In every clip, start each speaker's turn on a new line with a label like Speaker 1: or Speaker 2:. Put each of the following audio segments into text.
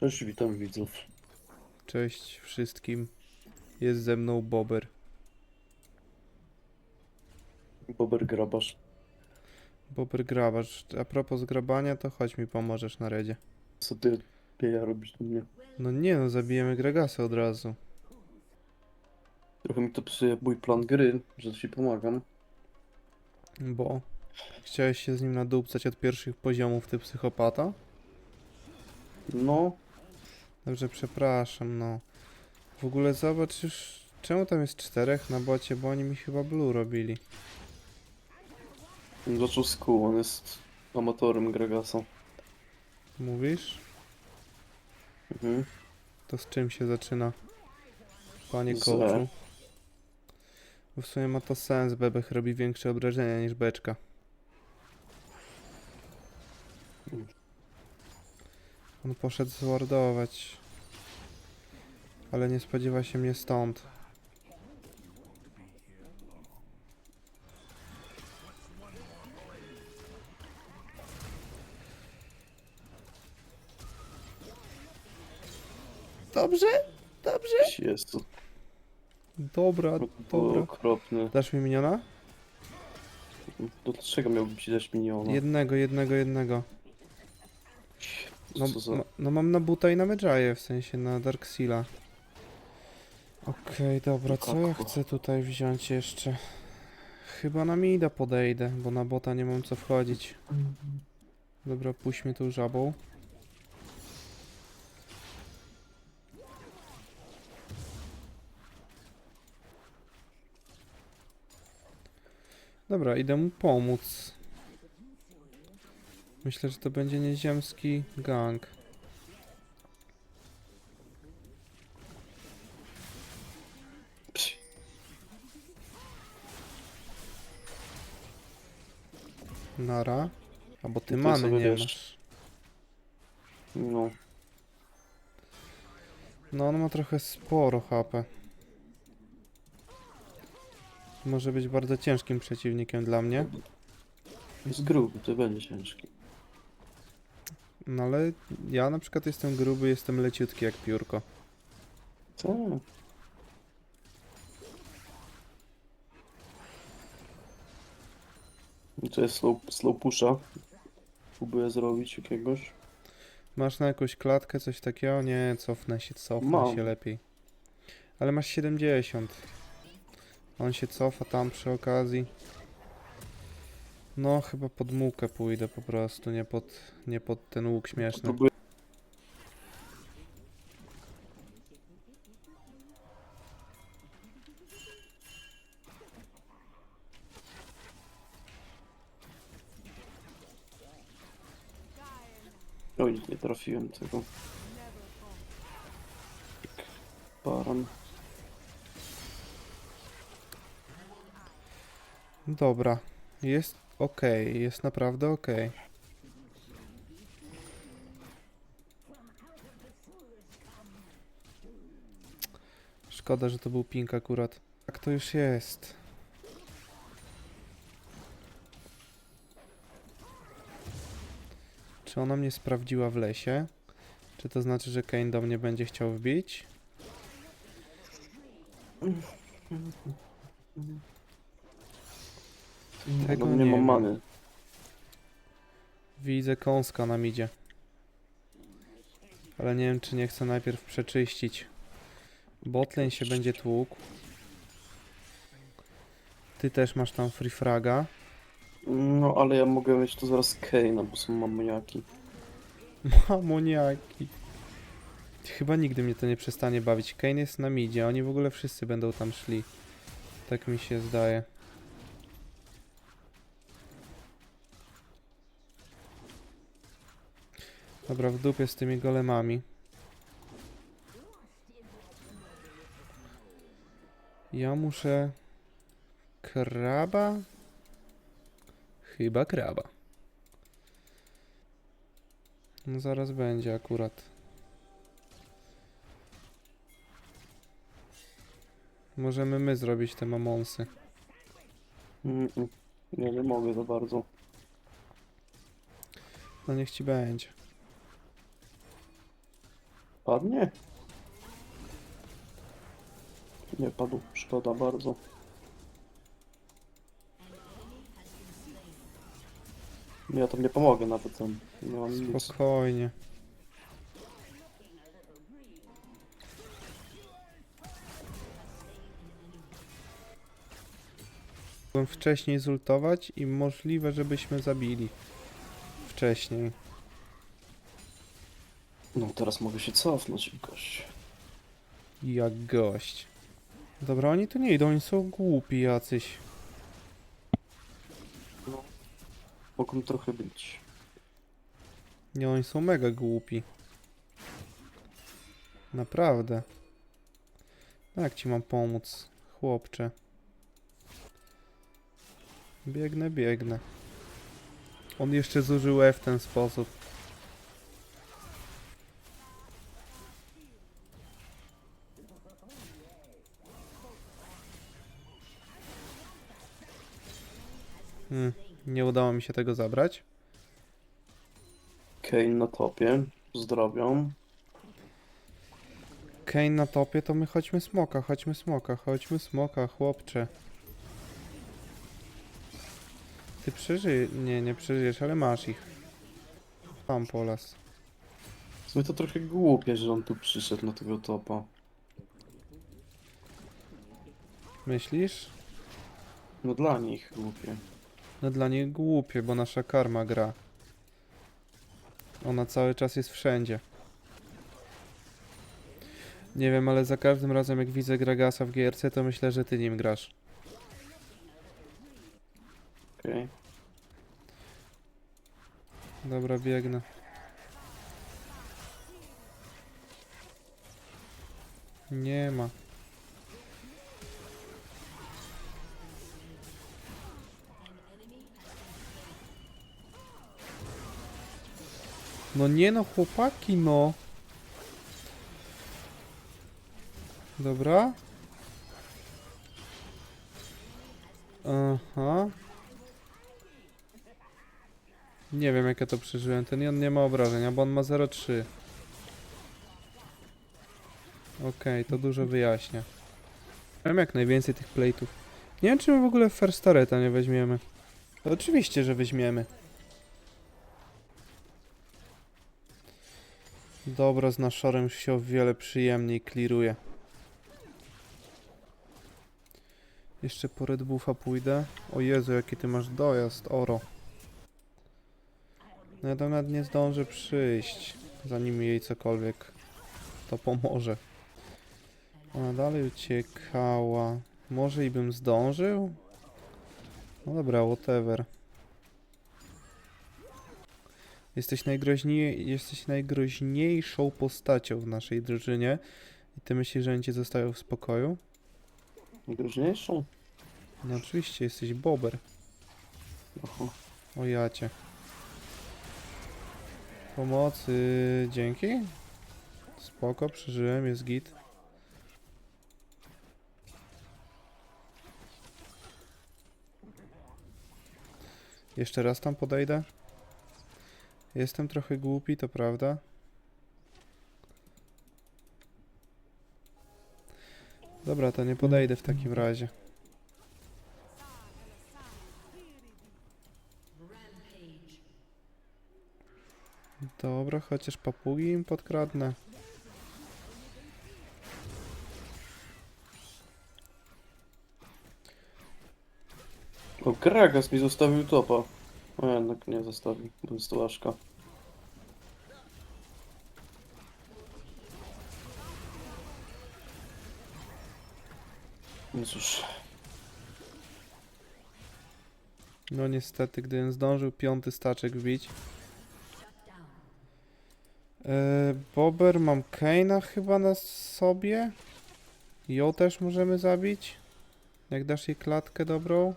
Speaker 1: Cześć, witam widzów.
Speaker 2: Cześć wszystkim. Jest ze mną Bober.
Speaker 1: Bober Grabarz.
Speaker 2: Bober grabarz. A propos grabania, to chodź mi pomożesz na redzie.
Speaker 1: Co ty pieja robisz do mnie?
Speaker 2: No nie no, zabijemy Gregasa od razu.
Speaker 1: Trochę mi to psuje mój plan gry, że ci pomagam.
Speaker 2: Bo chciałeś się z nim nadupcać od pierwszych poziomów, ty psychopata?
Speaker 1: No,
Speaker 2: Dobrze, przepraszam, no. W ogóle zobacz już, czemu tam jest czterech na bocie, bo oni mi chyba blue robili.
Speaker 1: zaczął z kół, on jest amatorem Gregasa.
Speaker 2: Mówisz?
Speaker 1: Mhm.
Speaker 2: To z czym się zaczyna? Panie
Speaker 1: Z-
Speaker 2: coachu. Bo w sumie ma to sens, bebech robi większe obrażenia niż beczka. On poszedł zwardować. Ale nie spodziewa się mnie stąd. Dobrze, dobrze.
Speaker 1: Jest to,
Speaker 2: Dobra,
Speaker 1: to było
Speaker 2: dobra.
Speaker 1: okropne.
Speaker 2: Dasz mi miniona?
Speaker 1: To dlaczego miałbym ci dać miniona?
Speaker 2: Jednego, jednego, jednego. No,
Speaker 1: Co za...
Speaker 2: no, no mam na buta i na Medjaye, w sensie na Darkseala. Okej, dobra, co ja chcę tutaj wziąć jeszcze? Chyba na mida podejdę, bo na bota nie mam co wchodzić. Dobra, puśćmy tą żabą. Dobra, idę mu pomóc. Myślę, że to będzie nieziemski gang. Nara. Albo ty
Speaker 1: to
Speaker 2: mamy nie
Speaker 1: wiesz.
Speaker 2: masz.
Speaker 1: No,
Speaker 2: No on ma trochę sporo HP. Może być bardzo ciężkim przeciwnikiem dla mnie.
Speaker 1: jest gruby, to będzie ciężki.
Speaker 2: No ale ja na przykład jestem gruby, jestem leciutki jak piórko.
Speaker 1: Tak. I To jest slow, slow pusha. Próbuję zrobić jakiegoś.
Speaker 2: Masz na jakąś klatkę, coś takiego? Nie, cofnę się, cofnę
Speaker 1: Mam.
Speaker 2: się lepiej. Ale masz 70. On się cofa tam przy okazji. No, chyba pod mułkę pójdę po prostu, nie pod, nie pod ten łuk śmieszny.
Speaker 1: Oj, nie trafiłem tego. Baran.
Speaker 2: Dobra, jest ok, jest naprawdę ok. Szkoda, że to był pink akurat. Tak to już jest. Czy ona mnie sprawdziła w lesie? Czy to znaczy, że Kane do mnie będzie chciał wbić? Tego
Speaker 1: no, nie,
Speaker 2: nie
Speaker 1: mam many.
Speaker 2: Widzę kąska nam idzie. Ale nie wiem, czy nie chcę najpierw przeczyścić. Botlane się będzie tłukł. Ty też masz tam free fraga.
Speaker 1: No, ale ja mogę mieć to zaraz Kane'a, bo są mamoniaki.
Speaker 2: Mamoniaki. Chyba nigdy mnie to nie przestanie bawić. Kane jest na midzie, oni w ogóle wszyscy będą tam szli. Tak mi się zdaje. Dobra, w dupie z tymi golemami. Ja muszę... Kraba? Chyba kraba. No zaraz będzie akurat. Możemy my zrobić te mamonsy.
Speaker 1: Mm -mm. Nie mogę za bardzo.
Speaker 2: No niech ci będzie.
Speaker 1: Padnie? Nie padł, szkoda bardzo. Ja tam nie pomogę nawet tam. Nie mam nic.
Speaker 2: Spokojnie. Wcześniej zultować i możliwe, żebyśmy zabili. Wcześniej.
Speaker 1: No teraz mogę się cofnąć jakoś.
Speaker 2: Jak gość. Dobra, oni tu nie idą, oni są głupi jacyś.
Speaker 1: Mogą trochę być.
Speaker 2: Nie, oni są mega głupi. Naprawdę. No Jak ci mam pomóc, chłopcze? Biegnę, biegnę. On jeszcze zużył E w ten sposób. Hmm, nie udało mi się tego zabrać.
Speaker 1: Kane na topie. Zdrowią.
Speaker 2: Kane na topie, to my chodźmy smoka, chodźmy smoka, chodźmy smoka, chłopcze. Ty przeżyjesz, nie, nie przeżyjesz, ale masz ich. Tam polas.
Speaker 1: W sumie to trochę głupie, że on tu przyszedł na tego topa.
Speaker 2: Myślisz?
Speaker 1: No dla nich głupie.
Speaker 2: No dla nich głupie, bo nasza karma gra. Ona cały czas jest wszędzie. Nie wiem, ale za każdym razem jak widzę Gragasa w GRC, to myślę, że ty nim grasz.
Speaker 1: Okej.
Speaker 2: Dobra, biegnę. Nie ma. No nie no, chłopaki, no. Dobra. Aha. Nie wiem jak ja to przeżyłem. Ten on nie ma obrażenia, bo on ma 0,3. Okej, to dużo wyjaśnia. Mam jak najwięcej tych plate'ów. Nie wiem czy my w ogóle first turreta nie weźmiemy. Oczywiście, że weźmiemy. Dobra, z naszorem się o wiele przyjemniej clearuje. Jeszcze po Red Buffa pójdę. O Jezu, jaki ty masz dojazd, Oro. No ja tam nawet nie zdążę przyjść, zanim jej cokolwiek to pomoże. Ona dalej uciekała. Może i bym zdążył? No dobra, whatever. Jesteś, najgroźniej, jesteś najgroźniejszą postacią w naszej drużynie. I ty myślisz, że oni cię zostawią w spokoju?
Speaker 1: Najgroźniejszą?
Speaker 2: No oczywiście, jesteś bober.
Speaker 1: Oho.
Speaker 2: O jacie. Pomocy, dzięki. Spoko, przeżyłem, jest git. Jeszcze raz tam podejdę. Jestem trochę głupi, to prawda. Dobra, to nie podejdę w takim razie. Dobra, chociaż papugi im podkradnę.
Speaker 1: O, Gragas mi zostawił topa. O, jednak nie zostawił, bo jest łaszka. Cóż,
Speaker 2: No niestety, gdybym zdążył piąty staczek wbić. E, Bober, mam Kane'a chyba na sobie. Ją też możemy zabić. Jak dasz jej klatkę dobrą.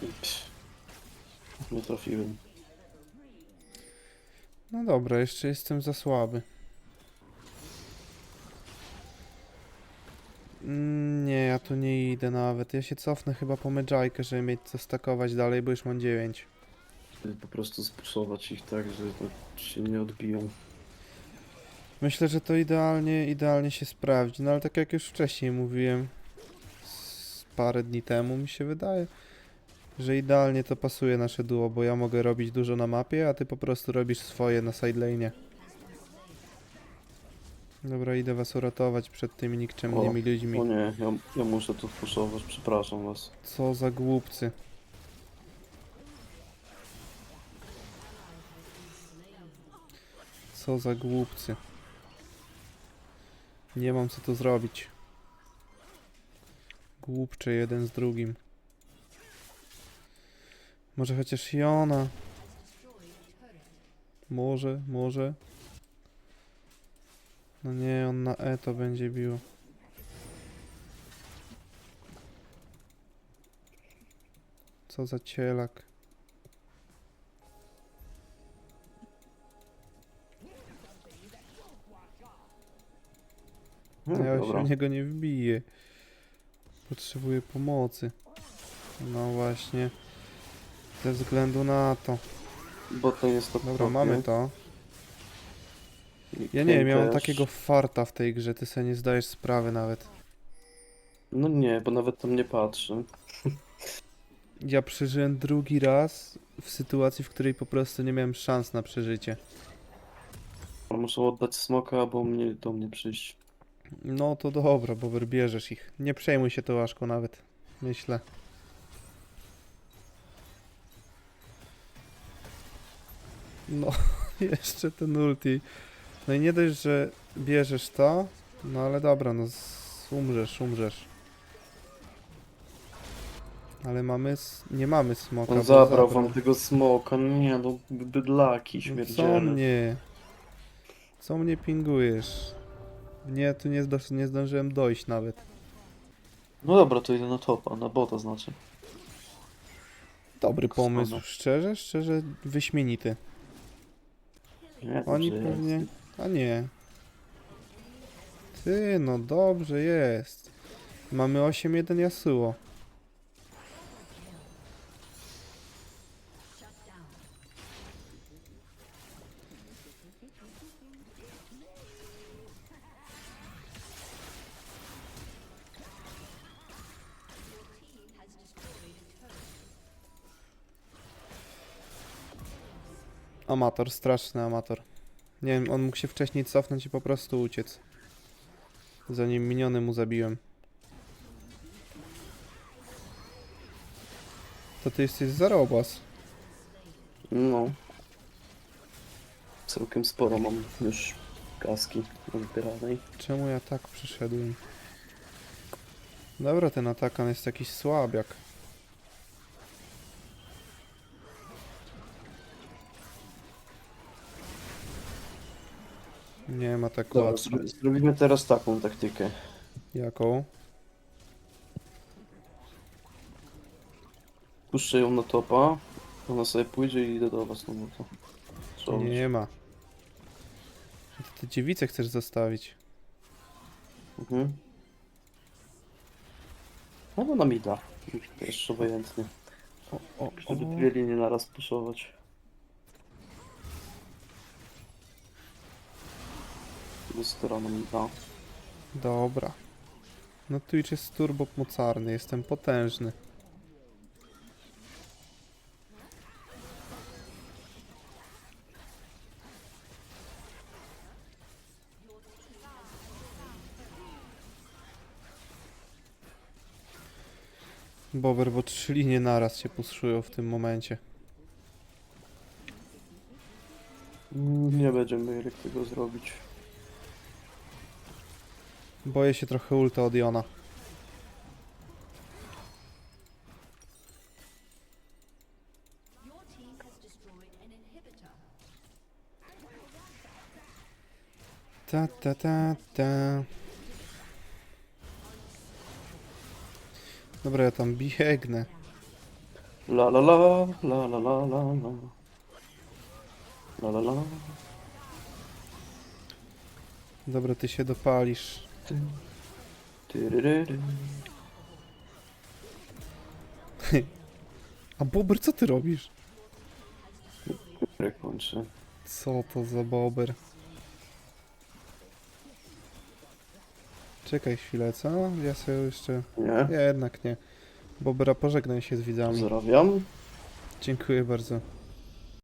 Speaker 1: pff, nie trafiłem.
Speaker 2: No dobra, jeszcze jestem za słaby. Nie, ja tu nie idę nawet. Ja się cofnę chyba po Medjajkę, żeby mieć co stakować dalej, bo już mam 9.
Speaker 1: y, po prostu spuszować ich tak, że to się nie odbiją.
Speaker 2: Myślę, że to idealnie, idealnie się sprawdzi, no ale tak jak już wcześniej mówiłem, z parę dni temu mi się wydaje, że idealnie to pasuje nasze duo, bo ja mogę robić dużo na mapie, a ty po prostu robisz swoje na sidelane. Dobra, idę was uratować przed tymi nikczemnymi ludźmi.
Speaker 1: O nie, ja, ja muszę tu wpuszować, przepraszam was.
Speaker 2: Co za głupcy. Co za głupcy. Nie mam co tu zrobić. Głupcze jeden z drugim. Może chociaż i ona. Może, może. No nie, on na E to będzie bił. Co za cielak.
Speaker 1: No,
Speaker 2: Ja się
Speaker 1: dobra.
Speaker 2: niego nie wbiję. Potrzebuję pomocy. No właśnie. Ze względu na to.
Speaker 1: Bo to jest to
Speaker 2: Dobra, mamy to. Ja nie wiem, ja mam takiego farta w tej grze, ty sobie nie zdajesz sprawy nawet.
Speaker 1: No nie, bo nawet tam nie patrzę.
Speaker 2: Ja przeżyłem drugi raz w sytuacji, w której po prostu nie miałem szans na przeżycie.
Speaker 1: Ale Muszę oddać smoka, bo mnie do mnie przyjść.
Speaker 2: No to dobra, bo bierzesz ich. Nie przejmuj się tą łaszką nawet. Myślę. No, jeszcze ten ulti. No i nie dość, że bierzesz to, no ale dobra, no umrzesz, umrzesz. Ale mamy, nie mamy smoka.
Speaker 1: On zabrał wam tego smoka, no nie no, bydlaki
Speaker 2: No Co mnie? Co mnie pingujesz? Nie, tu nie, zdo- nie zdążyłem dojść nawet.
Speaker 1: No dobra, to idę na topa, na bota znaczy.
Speaker 2: Dobry pomysł, szczerze, szczerze wyśmienity.
Speaker 1: Nie,
Speaker 2: Oni pewnie...
Speaker 1: jest.
Speaker 2: A nie. Ty, no dobrze jest. Mamy 8-1 Yasuo. Amator, straszny amator. Nie wiem, on mógł się wcześniej cofnąć i po prostu uciec. Zanim miniony mu zabiłem. To ty jesteś zarobas.
Speaker 1: No. Całkiem sporo mam już kaski zbieranej.
Speaker 2: Czemu ja tak przyszedłem? Dobra, ten atakan jest jakiś słabiak. Nie ma tak
Speaker 1: Dobra,
Speaker 2: łatwo.
Speaker 1: zro- zrobimy teraz taką taktykę.
Speaker 2: Jaką?
Speaker 1: Puszczę ją na topa, ona sobie pójdzie i idę do was na. Co?
Speaker 2: Nie ma. Ty, ty dziewicę chcesz zostawić.
Speaker 1: Mhm. No bo na mida. Też obojętnie.
Speaker 2: O, o,
Speaker 1: Żeby
Speaker 2: o.
Speaker 1: dwie linie naraz puszować. Do strony mida.
Speaker 2: Dobra. No Twitch jest turbo mocarny, jestem potężny. Bober, bo trzy linie naraz się puszują w tym momencie.
Speaker 1: Nie będziemy mieli tego zrobić.
Speaker 2: Boję się trochę ulta od Jona. Ta ta ta ta. Dobra, ja tam biegnę.
Speaker 1: La la la, la la la la la. La la la.
Speaker 2: Dobra, ty się dopalisz. A Bober, co ty robisz?
Speaker 1: kończy.
Speaker 2: Co to za bober? Czekaj chwilę, co? Ja sobie jeszcze...
Speaker 1: Nie?
Speaker 2: Nie, jednak nie. Bobera, pożegnaj się z widzami.
Speaker 1: Pozdrawiam.
Speaker 2: Dziękuję bardzo.